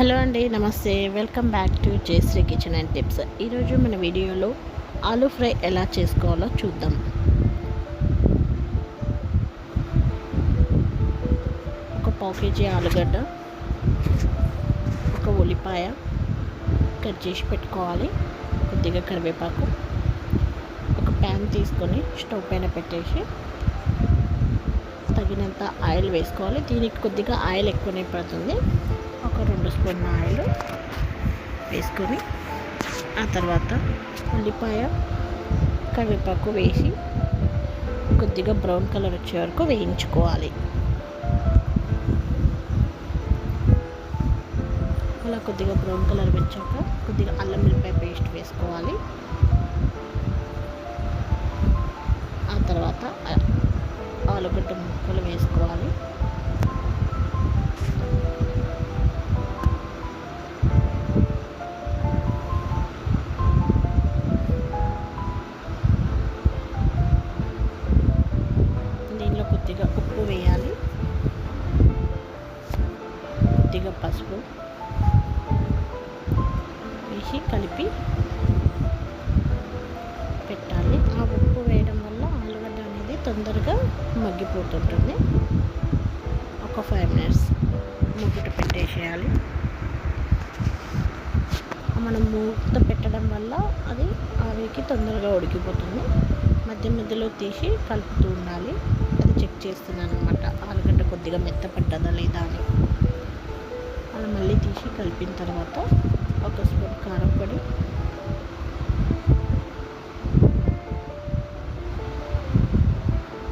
Hello అండి నమస్తే. Welcome back to Jayashree kitchen and tips. ఈరోజు మన వీడియోలో ఆలూ ఫ్రై ఎలా చేసుకోవాలో చూద్దాం. ఒక పావు కేజీ ఆలుగడ్డ ఒక ఉల్లిపాయ కట్ చేసి పెట్టుకోవాలి కొద్దిగా కరివేపాకు ఒక ప్యాన్ తీసుకొని స్టవ్ పైన పెట్టేసి తగినంత ఆయిల్ వేసుకోవాలి. దీనికి కొద్దిగా ఆయిల్ ఎక్కువనే పడుతుంది. ఒక రెండు స్పూన్ ఆయిల్ వేసుకొని ఆ తర్వాత ఉల్లిపాయ కరివేపాకు వేసి కొద్దిగా బ్రౌన్ కలర్ వచ్చే వరకు వేయించుకోవాలి. అలా కొద్దిగా బ్రౌన్ కలర్ వచ్చాక కొద్దిగా అల్లం మిరపకాయ పేస్ట్ వేసుకోవాలి. ఆ తర్వాత ఆలుగడ్డ ముక్కలు వేసుకోవాలి. పసుపు ఉప్పు వేయాలి. కొద్దిగా పసుపు వేసి కలిపి పెట్టాలి. ఆ ఉప్పు వేయడం వల్ల ఆలుగడ్డ అనేది తొందరగా మగ్గిపోతుంటుంది. ఒక ఫైవ్ మినిట్స్ ముగ్గుట పెట్టేసేయాలి. మనం మూత పెట్టడం వల్ల అది ఆవిరికి తొందరగా ఉడికిపోతుంది. మధ్య మధ్యలో తీసి కలుపుతూ ఉండాలి. అది చెక్ చేస్తున్నాను అనమాట ఆలుగడ్డ కొద్దిగా మెత్తపడ్డదా లేదా అని. అలా మళ్ళీ తీసి కలిపిన తర్వాత ఒక స్పూన్ కారం పొడి.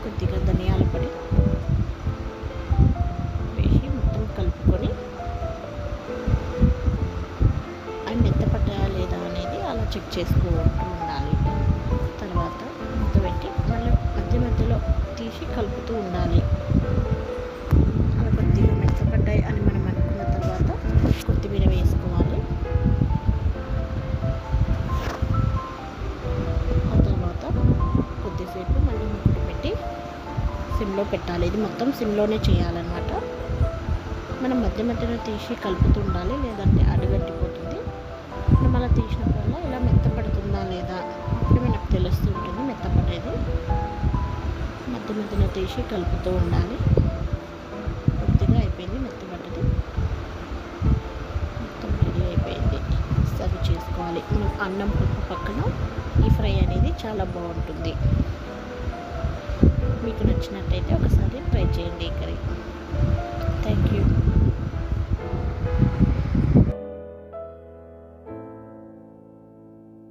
కొద్దిగా ధనియాల పొడి వేసి మొత్తం కలుపుకొని అవి మెత్తపడ్డా లేదా అనేది అలా చెక్ చేసుకుంటూ కలుపుతూ ఉండాలి. అలా కొద్దిగా మెత్తపడ్డాయి అని మనం అనుకున్న తర్వాత కొత్తిమీర వేసుకోవాలి. ఆ తర్వాత కొద్దిసేపు మళ్ళీ ముక్కుడు పెట్టి సిమ్లో పెట్టాలి. ఇది మొత్తం సిమ్లోనే చేయాలన్నమాట. మనం మధ్య మధ్యలో తీసి కలుపుతూ ఉండాలి లేదంటే అడుగట్టిపోతుంది. మనం అలా తీసినప్పుడల్లా ఇలా మెత్తపడుతుందా లేదా? అప్పుడు మధ్య మధ్యలో తీసి కలుపుతూ ఉండాలి. కొద్దిగా అయిపోయింది మెత్తబడ్డది మొత్తం రెడీ అయిపోయింది. సర్వ్ చేసుకోవాలి. మనం అన్నం పప్పు పక్కన ఈ ఫ్రై అనేది చాలా బాగుంటుంది. మీకు నచ్చినట్టయితే ఒకసారి ట్రై చేయండి ఈ కర్రీ. Thank you.